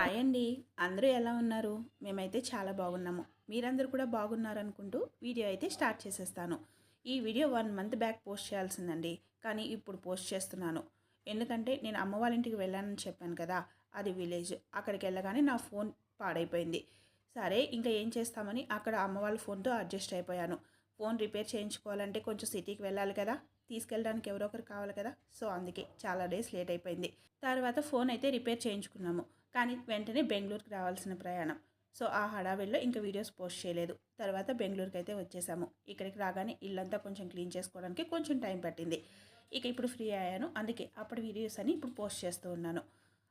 Hi అండి. అందరూ ఎలా ఉన్నారు? మేమైతే చాలా బాగున్నాము. మీరందరూ కూడా బాగున్నారు అనుకుంటూ వీడియో అయితే స్టార్ట్ చేసేస్తాను. ఈ video one month back post చేయాల్సిందండి. కానీ ఇప్పుడు పోస్ట్ చేస్తున్నాను. ఎందుకంటే నేను అమ్మ వాళ్ళ ఇంటికి వెళ్ళానని చెప్పాను కదా అది విలేజ్. అక్కడికి వెళ్ళగానే నా ఫోన్ పాడైపోయింది. సరే ఇంకా ఏం చేస్తామని అక్కడ అమ్మ వాళ్ళ ఫోన్తో అడ్జస్ట్ అయిపోయాను. ఫోన్ రిపేర్ చేయించుకోవాలంటే కొంచెం సిటీకి వెళ్ళాలి కదా తీసుకెళ్ళడానికి ఎవరో ఒకరు కావాలి కదా. సో అందుకే చాలా డేస్ లేట్ అయిపోయింది. తర్వాత ఫోన్ అయితే రిపేర్ చేయించుకున్నాము. కానీ వెంటనే బెంగళూరుకి రావాల్సిన ప్రయాణం. సో ఆ హడావిడిలో ఇంకా వీడియోస్ పోస్ట్ చేయలేదు. తర్వాత బెంగళూరుకి అయితే వచ్చేసాము. ఇక్కడికి రాగానే ఇల్లంతా కొంచెం క్లీన్ చేసుకోవడానికి కొంచెం టైం పట్టింది. ఇక ఇప్పుడు ఫ్రీ అయ్యాను. అందుకే అప్పుడు వీడియోస్ అని ఇప్పుడు పోస్ట్ చేస్తూ ఉన్నాను.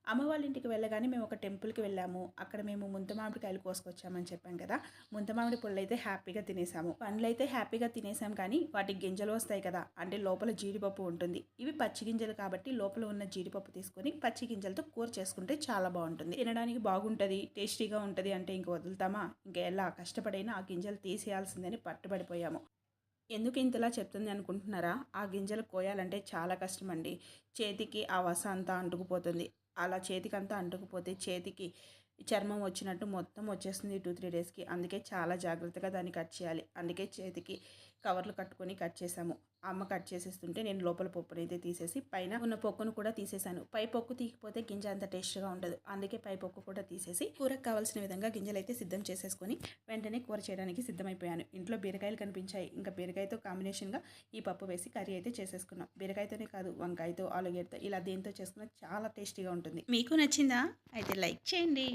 అమ్మ వాళ్ళ ఇంటికి వెళ్ళగానే మేము ఒక టెంపుల్కి వెళ్ళాము. అక్కడ మేము ముంత మామిడికాయలు కోసుకొచ్చామని చెప్పాం కదా. ముంత మామిడి పళ్ళు అయితే హ్యాపీగా తినేసాము. పండ్లు అయితే హ్యాపీగా తినేసాం కానీ వాటికి గింజలు వస్తాయి కదా. అంటే లోపల జీడిపప్పు ఉంటుంది. ఇవి పచ్చి గింజలు కాబట్టి లోపల ఉన్న జీడిపప్పు తీసుకొని పచ్చి గింజలతో కూర చేసుకుంటే చాలా బాగుంటుంది. తినడానికి బాగుంటుంది టేస్టీగా ఉంటుంది అంటే ఇంక వదులుతామా? ఇంకా ఎలా కష్టపడైనా ఆ గింజలు తీసేయాల్సిందని పట్టుబడిపోయాము. ఎందుకు ఇంతలా చెప్తుంది అనుకుంటున్నారా? ఆ గింజలు కోయాలంటే చాలా కష్టం అండి చేతికి ఆ వస అంతా అంటుకుపోతుంది. అలా చేతికి అంతా అంటుకుపోతే చేతికి చర్మం వచ్చినట్టు మొత్తం వచ్చేస్తుంది టూ త్రీ డేస్కి అందుకే చాలా జాగ్రత్తగా దాన్ని కట్ చేయాలి. అందుకే చేతికి కవర్లు కట్టుకొని కట్ చేసాము అమ్మ కట్ చేసేస్తుంటే నేను లోపల పప్పుని అయితే తీసేసి పైన ఉన్న పొక్కును కూడా తీసేసాను పై పొక్కు తీకపోతే గింజ అంత టేస్ట్గా ఉండదు. అందుకే పై పొక్కు కూడా తీసేసి కూరకు కావాల్సిన విధంగా గింజలు అయితే సిద్ధం చేసేసుకొని వెంటనే కూర చేయడానికి సిద్ధమైపోయాను. ఇంట్లో బీరకాయలు కనిపించాయి. ఇంకా బీరకాయతో కాంబినేషన్గా ఈ పప్పు వేసి కర్రీ అయితే చేసేసుకున్నాం. బీరకాయతోనే కాదు వంకాయతో ఆలుగడ్డతో ఇలా దేంతో చేసుకున్నా చాలా టేస్టీగా ఉంటుంది. మీకు నచ్చిందా? అయితే లైక్ చేయండి.